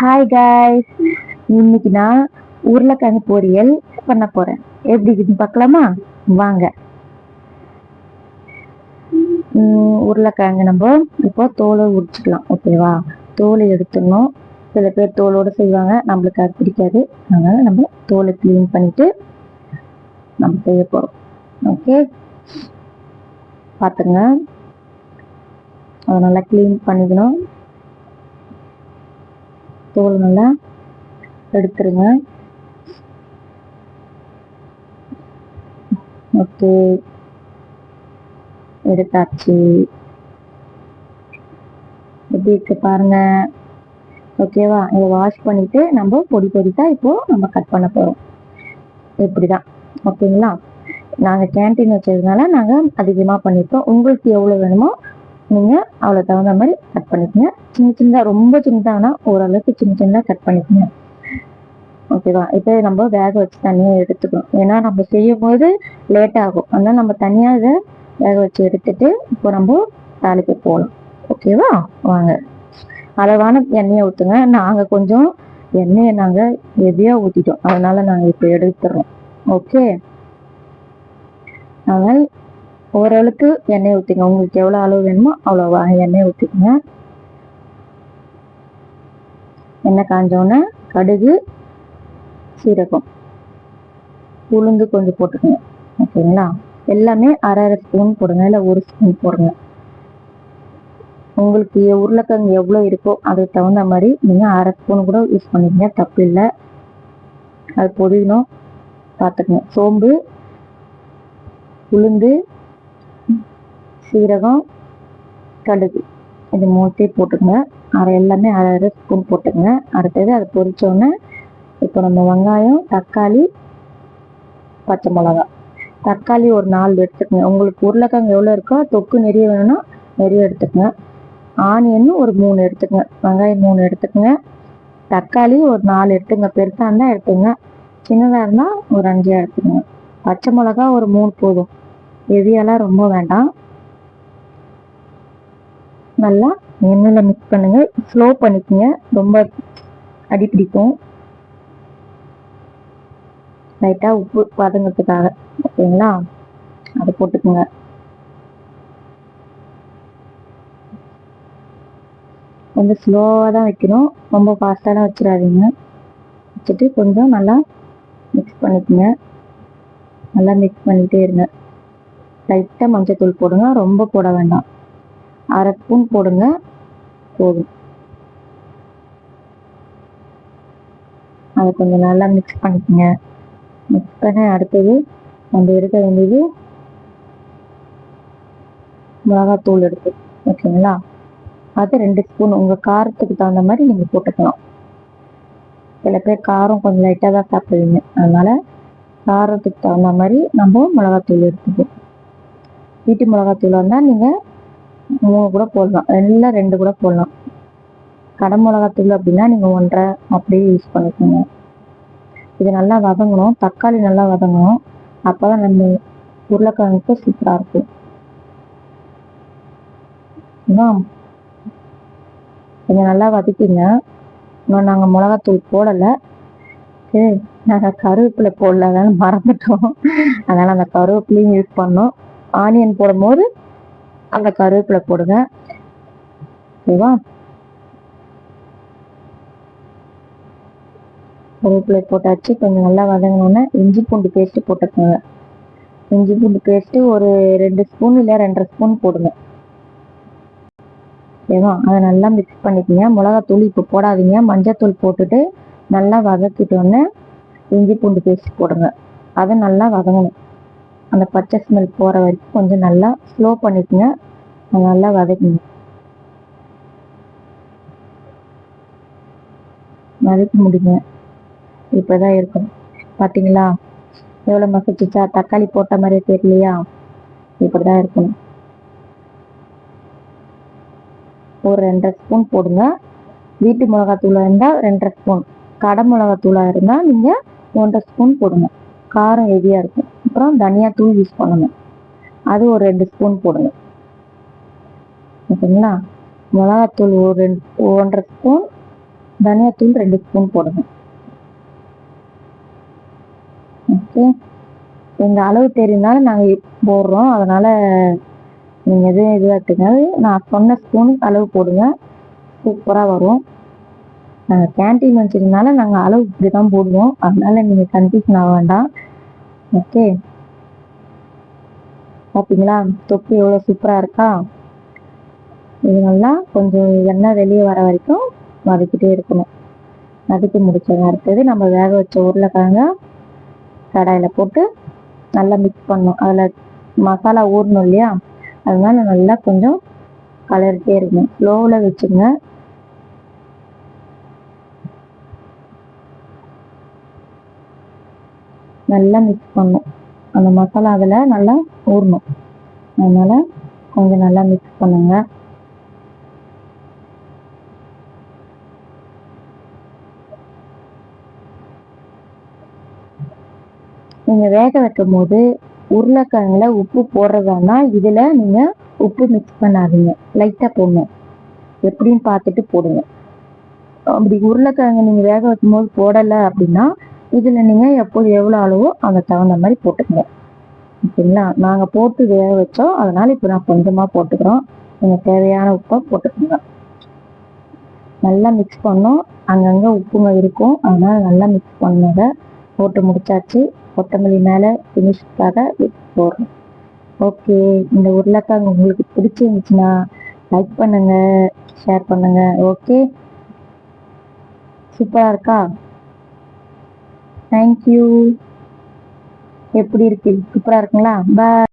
Hi guys இன்னைக்கு நான் உருளைக்கிழங்கு பொரியல் பண்ண போறேன். எப்படி இருக்குன்னு பார்க்கலாமா? வாங்க. உம், உருளைக்கிழங்கு நம்ம இப்போ தோலை உரிச்சுக்கலாம் ஓகேவா தோலை எடுத்துடணும். சில பேர் தோலோட செய்வாங்க நம்மளுக்கு அது பிடிக்காது. அதனால நம்ம தோலை க்ளீன் பண்ணிட்டு நம்ம செய்ய போகிறோம் ஓகே பார்த்துங்க அதை நல்லா க்ளீன் பண்ணிக்கணும். தோல் நல்லா எடுத்துருங்க. ஓகே. எடுத்தாச்சு. எப்படி இருக்கு பாருங்க. ஓகேவா இதை வாஷ் பண்ணிட்டு நம்ம பொடி பொடித்தா இப்போ நம்ம கட் பண்ண போறோம். இப்படிதான். ஓகேங்களா நாங்க கேண்டீன் வச்சதுனால நாங்க அதிகமா பண்ணியிருக்கோம் உங்களுக்கு எவ்வளவு வேணுமோ நீங்கள் அவ்வளோ தகுந்த மாதிரி கட் பண்ணிக்கங்க. சின்ன சின்னதாக ரொம்ப சின்னதானா ஓரளவுக்கு சின்ன சின்னதாக கட் பண்ணிக்கங்க. ஓகேவா இப்போ நம்ம வேக வச்சு தனியாக எடுத்துக்கணும். ஏன்னா நம்ம செய்யும் போது லேட் ஆகும். அதனால் நம்ம தனியாக இதை வேக வச்சு எடுத்துட்டு இப்போ நம்ம தாளிக்க போகலாம் ஓகேவா வாங்க. அளவான எண்ணெயை ஊற்றுங்க நாங்கள் கொஞ்சம் எண்ணெயை நாங்கள் எதையாக ஊற்றிட்டோம் அதனால நாங்கள் இப்போ எடுத்துடுறோம். ஓகே அதனால் ஓரளவுக்கு எண்ணெய் ஊற்றிங்க உங்களுக்கு எவ்வளோ அளவு வேணுமோ அவ்வளோ எண்ணெய் ஊற்றிக்கங்க எண்ணெய் காஞ்சோடனே கடுகு சீரகம் உளுந்து கொஞ்சம் போட்டுக்கோங்க. ஓகேங்களா? எல்லாமே அரை அரை ஸ்பூன் போடுங்க. இல்லை ஒரு ஸ்பூன் போடுங்க. உங்களுக்கு உருளைக்கிழங்கு எவ்வளோ இருக்கோ அதுக்கு தகுந்த மாதிரி நீங்கள் அரை ஸ்பூன் கூட யூஸ் பண்ணிக்கங்க. தப்பு இல்லை. அது பொரியணும் பார்த்துக்கங்க. சோம்பு உளுந்து சீரகம் கடுகு இது மூணுத்தையும் போட்டுக்கங்க. அரை எல்லாமே அரை அரை ஸ்பூன் போட்டுக்கங்க. அடுத்தது அதை பொரிச்ச இப்போ நம்ம வெங்காயம் தக்காளி பச்சை மிளகா. தக்காளி ஒரு நாலு எடுத்துக்கங்க. உங்களுக்கு உருளைக்கிழங்கு எவ்வளோ இருக்கோ தொக்கு நிறைய வேணும்னா நிறைய எடுத்துக்கங்க. ஆனியன் ஒரு மூணு எடுத்துக்கங்க. வெங்காயம் மூணு எடுத்துக்கங்க. தக்காளி ஒரு நாலு எடுத்துங்க பெருசாக இருந்தால் எடுத்துங்க சின்னதாக இருந்தால் ஒரு அஞ்சு எடுத்துக்கங்க. பச்சை மிளகா ஒரு மூணு போதும். ஹெவியெல்லாம் ரொம்ப வேண்டாம். நல்லா எண்ணெயில் மிக்ஸ் பண்ணுங்க. ஸ்லோ பண்ணிக்கோங்க. ரொம்ப அடி பிடிக்கும். லைட்டாக உப்பு பதங்கிறதுக்காக ஓகேங்களா? அதை போட்டுக்கோங்க. கொஞ்சம் ஸ்லோவாக தான் வைக்கணும். ரொம்ப ஃபாஸ்ட்டாலாம் வச்சிடாதீங்க. வச்சுட்டு கொஞ்சம் நல்லா மிக்ஸ் பண்ணிக்கோங்க. நல்லா மிக்ஸ் பண்ணிகிட்டே இருங்க. லைட்டாக மஞ்சத்தூள் போடுங்க. ரொம்ப போட வேண்டாம். அரை ஸ்பூன் போடுங்க. போதும். அதை கொஞ்சம் நல்லா மிக்ஸ் பண்ணிக்கோங்க. மிக்ஸ் பண்ண அடுத்தது நம்ம எடுக்க வேண்டியது மிளகாத்தூள் எடுத்து ஓகேங்களா? அது ரெண்டு ஸ்பூன். உங்கள் காரத்துக்கு தகுந்த மாதிரி நீங்கள் போட்டுக்கலாம். சில பேர் காரம் கொஞ்சம் லைட்டாக தான் சாப்பிடுவீங்க. அதனால் காரத்துக்கு தகுந்த மாதிரி நம்ம மிளகாத்தூள் எடுத்துக்கணும் வீட்டு மிளகாத்தூள் வந்தால் நீங்கள் மூணு கூட போடலாம். ரெண்டுல ரெண்டு கூட போடலாம். கடை மிளகாத்தூள் அப்படின்னா நீங்கள் ஒன்றரை அப்படியே யூஸ் பண்ணிக்கோங்க. இது நல்லா வதங்கணும். தக்காளி நல்லா வதங்கணும். அப்போ தான் நம்ம உருளைக்கிழங்குக்கு சூப்பராக இருக்கும். இன்னும் கொஞ்சம் நல்லா வதக்கிங்க. இன்னும் நாங்கள் மிளகாத்தூள் போடலை. சரி நாங்கள் கருவேப்பிலை போடல. அதனால மறந்துட்டோம். அதனால் அந்த கருவேப்பிலையும் யூஸ் பண்ணோம். ஆனியன் போடும்போது அந்த கருவேப்பிலை போடுங்க. ஓகேவா? கருவேப்பிலை போட்டாச்சு. கொஞ்சம் நல்லா வதங்கினோன்னே இஞ்சி பூண்டு பேஸ்ட்டு போட்டுக்கோங்க. இஞ்சி பூண்டு பேஸ்ட்டு ஒரு ரெண்டு ஸ்பூன் இல்லை ரெண்டரை ஸ்பூன் போடுங்க. ஓகேவா? அதை நல்லா மிக்ஸ் பண்ணிக்கோங்க. மிளகாத்தூள் இப்போ போடாதீங்க. மஞ்சத்தூள் போட்டுட்டு நல்லா வதக்கிட்டோன்னே இஞ்சி பூண்டு பேஸ்ட் போடுங்க. அதை நல்லா வதங்கணும். அந்த பச்சை ஸ்மெல் போகிற வரைக்கும் கொஞ்சம் நல்லா ஸ்லோ பண்ணிக்கோங்க. நல்லா வதக்குங்க. வதக்கி முடிங்க. இப்போதான் இருக்கும். பார்த்தீங்களா எவ்வளோ மசிச்சிச்சா? தக்காளி போட்ட மாதிரியே தெரியலையா? இப்படி தான் இருக்கணும். ஒரு ரெண்டரை ஸ்பூன் போடுங்க. வீட்டு மிளகாத்தூளாக இருந்தால் ரெண்டரை ஸ்பூன் கடை மிளகாத்தூளாக இருந்தால் நீங்கள் ஒன்றரை ஸ்பூன் போடுங்க. காரம் ஹெவியாக இருக்கும். அப்புறம் தனியா தூள் யூஸ் பண்ணணும். அது ஒரு ரெண்டு ஸ்பூன் போடுங்க ஓகேங்களா மிளகாத்தூள் ஒரு ரெண்டு ஒன்றரை ஸ்பூன் தனியாத்தூள் ரெண்டு ஸ்பூன் போடுங்க ஓகே எங்க அளவு தெரியும்னால நாங்க போடுறோம். அதனால நீங்க எதுவும் இதுவாட்டுங்க நான் சொன்ன ஸ்பூன் அளவு போடுங்க. சூப்பரா வரும். நாங்கள் கேன்டீன் வச்சிருந்தனால நாங்க அளவு இப்படிதான் போடுவோம். அதனால நீங்க கன்ஃபியூஷன் ஆக வேண்டாம். ஓகே. பார்த்தீங்களா தொப்பி எவ்வளோ சூப்பராக இருக்கா? இது நல்லா கொஞ்சம் எண்ணெய் வெளியே வர வரைக்கும் வதக்கிட்டே இருக்கணும். வதக்கி முடிச்சது அடுத்தது நம்ம வேக வச்ச உருளைக்கிழங்க கடாயில் போட்டு நல்லா மிக்ஸ் பண்ணணும். அதில் மசாலா ஊறணும் இல்லையா? அதனால நல்லா கொஞ்சம் கலரிட்டே இருக்கணும். ஸ்லோவில் வச்சுங்க நல்லா மிக்ஸ் பண்ணும். அந்த மசாலா அதில் நல்லா ஊறணும். அதனால கொஞ்சம் நல்லா மிக்ஸ் பண்ணுங்க. நீங்க வேக வைக்கும் போது உருளைக்கிழங்குல உப்பு போடுறதானா இதுல நீங்க உப்பு மிக்ஸ் பண்ணாதீங்க. லைட்டா போடணும். எப்படின்னு பார்த்துட்டு போடுங்க. அப்படி உருளைக்கிழங்கு நீங்க வேக வைக்கும் போது போடல அப்படின்னா இதில் நீங்கள் எப்போது எவ்வளோ அளவோ அதுக்கு தகுந்த மாதிரி போட்டுக்கங்க ஓகேங்களா நாங்கள் போட்டு வேக வச்சோம். அதனால் இப்போ நான் கொஞ்சமாக போட்டுக்கிறோம். நீங்கள் தேவையான உப்பை போட்டுக்கோங்க. நல்லா மிக்ஸ் பண்ணோம். அங்கங்கே உப்புங்க இருக்கும். அதனால் நல்லா மிக்ஸ் பண்ணுங்க போட்டு முடிச்சாச்சு. கொத்தமல்லி மேலே ஃபினிஷ்க்காக போடுறோம். ஓகே இந்த உருளைக்காங்க உங்களுக்கு பிடிச்சிருந்துச்சுன்னா லைக் பண்ணுங்கள் ஷேர் பண்ணுங்கள் ஓகே சூப்பராக இருக்கா? தேங்க்யூ எப்படி இருக்கு? சூப்பரா இருக்குங்களா? பாய்